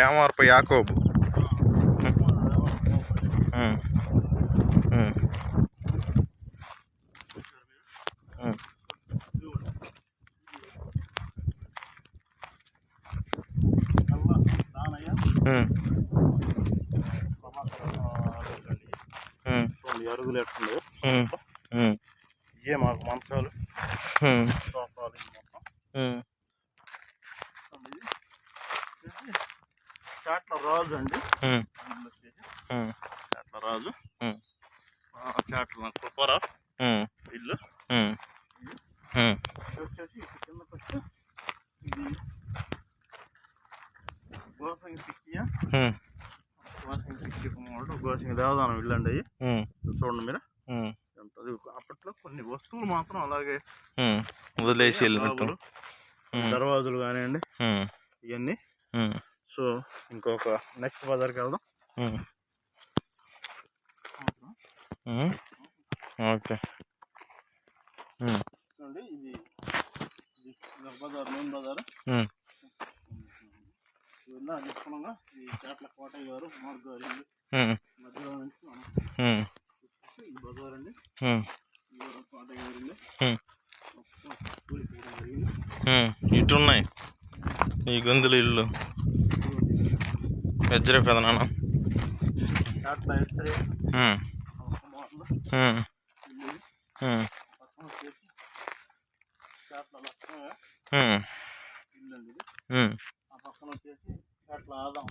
ఏమార్పు యాకోబు ఉమ్, ఉమ్, చూడండి అరుగులు ఎట్టుండే ఉమ్, ఉమ్, ఇవే మాకు మంచాలు ఉమ్, సోఫాలు ఇవి మొత్తం ఉమ్, చూడండి ఇది వచ్చేసి చాట్ల రాజు అండి ఉమ్, ఇల్లు వచ్చేసి ఉమ్, చాట్ల రాజు ఉమ్, ఆ, చాట్ల కృపరా ఉమ్, ఇల్లు ఉమ్, ఉమ్, ఇది వచ్చేసి ఇటు కిందకు వస్తే ఇది గోసింగ్ పిక్కియా ఉమ్, గోసింగ్ దేవదానం ఇల్లు అండి అవి చూడండి మీరు. అప్పట్లో కొన్ని వస్తువులు మాత్రం అలాగే. వదిలేసి వెళ్ళినట్టు. దర్వాజులు కానివ్వండి ఇవన్నీ సో ఇంకొక నెక్స్ట్ బజార్కి వెళ్దాం. ఓకే. ఇది బజార్ మెయిన్ బజార్. ఇవన్నీ ఈ కోటయ్య గారు మధ్యలో నుంచి మనం ఉమ్, చూస్తే ఈ బజార్ అండి. గారు గొంతులు ఇల్లు. వెజ్రే పెద నాన్న? ఆ పక్కన వచ్చేసి చేట్ల ఆదాం